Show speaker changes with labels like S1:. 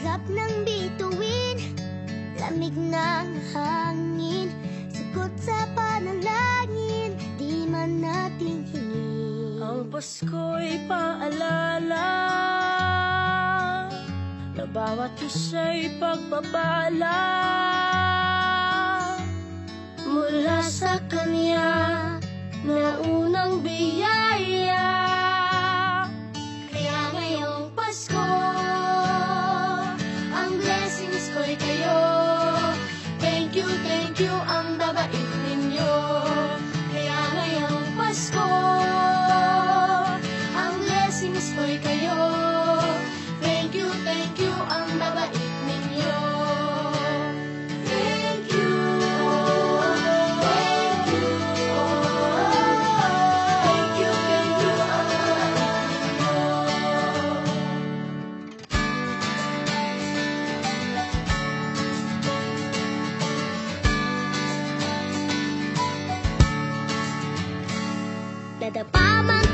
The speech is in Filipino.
S1: Sarap ng bituin Lamig ng hangin. Sagot sa panalangin Di man natin hingin
S2: Ang Pasko'y paalala Na bawat isa'y pagpapala. Mula sa kanya Na unang biyan 的爸
S1: 妈